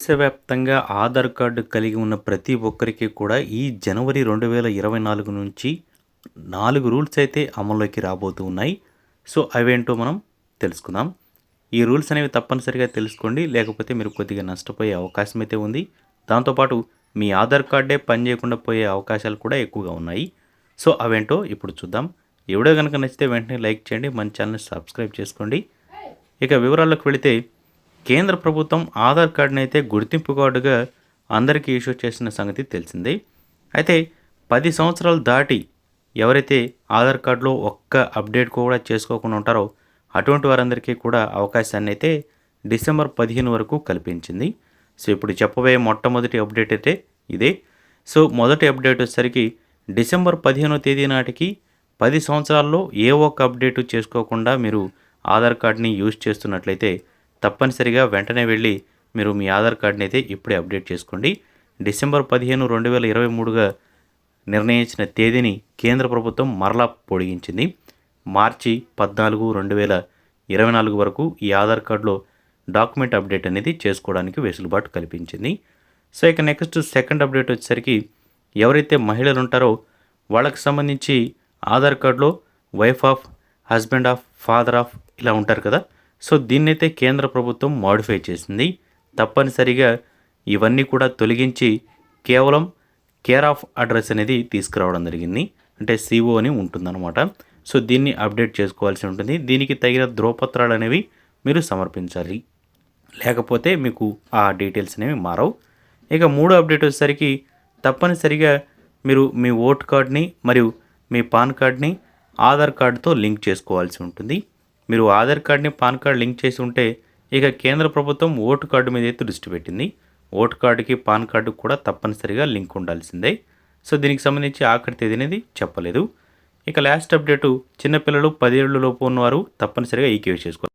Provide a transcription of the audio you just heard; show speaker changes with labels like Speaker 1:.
Speaker 1: దేశవ్యాప్తంగా ఆధార్ కార్డు కలిగి ఉన్న ప్రతి ఒక్కరికి కూడా ఈ జనవరి రెండు వేల ఇరవై నాలుగు నుంచి నాలుగు రూల్స్ అయితే అమల్లోకి రాబోతూ ఉన్నాయి. సో అవేంటో మనం తెలుసుకుందాం. ఈ రూల్స్ అనేవి తప్పనిసరిగా తెలుసుకోండి. లేకపోతే మీరు కొద్దిగా నష్టపోయే అవకాశం అయితే ఉంది. దాంతోపాటు మీ ఆధార్ కార్డే పనిచేయకుండా పోయే అవకాశాలు కూడా ఎక్కువగా ఉన్నాయి. సో అవేంటో ఇప్పుడు చూద్దాం. ఎవడో కనుక నచ్చితే వెంటనే లైక్ చేయండి. మన ఛానల్ సబ్స్క్రైబ్ చేసుకోండి. ఇక వివరాల్లోకి వెళితే కేంద్ర ప్రభుత్వం ఆధార్ కార్డును అయితే గుర్తింపు కార్డుగా అందరికీ ఇష్యూ చేసిన సంగతి తెలిసిందే. అయితే పది సంవత్సరాలు దాటి ఎవరైతే ఆధార్ కార్డులో ఒక్క అప్డేట్ కూడా చేసుకోకుండా ఉంటారో అటువంటి వారందరికీ కూడా అవకాశాన్ని అయితే డిసెంబర్ పదిహేను వరకు కల్పించింది. సో ఇప్పుడు చెప్పబోయే మొట్టమొదటి అప్డేట్ అయితే ఇదే. సో మొదటి అప్డేట్ వచ్చేసరికి డిసెంబర్ పదిహేనో తేదీ నాటికి పది సంవత్సరాల్లో ఏ ఒక్క అప్డేటు చేసుకోకుండా మీరు ఆధార్ కార్డ్ని యూజ్ చేస్తున్నట్లయితే తప్పనిసరిగా వెంటనే వెళ్ళి మీరు మీ ఆధార్ కార్డ్ని అయితే ఇప్పుడే అప్డేట్ చేసుకోండి. డిసెంబర్ పదిహేను రెండు వేల ఇరవై మూడుగా నిర్ణయించిన తేదీని కేంద్ర ప్రభుత్వం మరలా పొడిగించింది. మార్చి పద్నాలుగు రెండు వేల ఇరవై నాలుగు వరకు ఈ ఆధార్ కార్డులో డాక్యుమెంట్ అప్డేట్ అనేది చేసుకోవడానికి వెసులుబాటు కల్పించింది. సో ఇక నెక్స్ట్ సెకండ్ అప్డేట్ వచ్చేసరికి ఎవరైతే మహిళలు ఉంటారో వాళ్ళకి సంబంధించి ఆధార్ కార్డులో wife of husband of father of ఇలా ఉంటారు కదా సో దీన్నైతే కేంద్ర ప్రభుత్వం మాడిఫై చేసింది. తప్పనిసరిగా ఇవన్నీ కూడా తొలగించి కేవలం కేర్ ఆఫ్ అడ్రస్ అనేది తీసుకురావడం జరిగింది. అంటే సిఓ అని ఉంటుందన్నమాట. సో దీన్ని అప్డేట్ చేసుకోవాల్సి ఉంటుంది. దీనికి తగిన ధ్రువపత్రాలు అనేవి మీరు సమర్పించాలి. లేకపోతే మీకు ఆ డీటెయిల్స్ అనేవి మారవు. ఇక మూడో అప్డేట్ వచ్చేసరికి తప్పనిసరిగా మీరు మీ ఓట్ కార్డ్ని మరియు మీ పాన్ కార్డ్ని ఆధార్ కార్డుతో లింక్ చేసుకోవాల్సి ఉంటుంది. మీరు ఆధార్ కార్డ్ని పాన్ కార్డ్ లింక్ చేసి ఉంటే ఇక కేంద్ర ప్రభుత్వం ఓటు కార్డు మీద అయితే దృష్టి పెట్టింది. ఓటు కార్డుకి పాన్ కార్డు కూడా తప్పనిసరిగా లింక్ ఉండాల్సిందే. సో దీనికి సంబంధించి ఆఖరి తేదీ అనేది చెప్పలేదు. ఇక లాస్ట్ అప్డేటు చిన్నపిల్లలు పదేళ్ళలోపు ఉన్నవారు తప్పనిసరిగా ఈ చేసుకోవాలి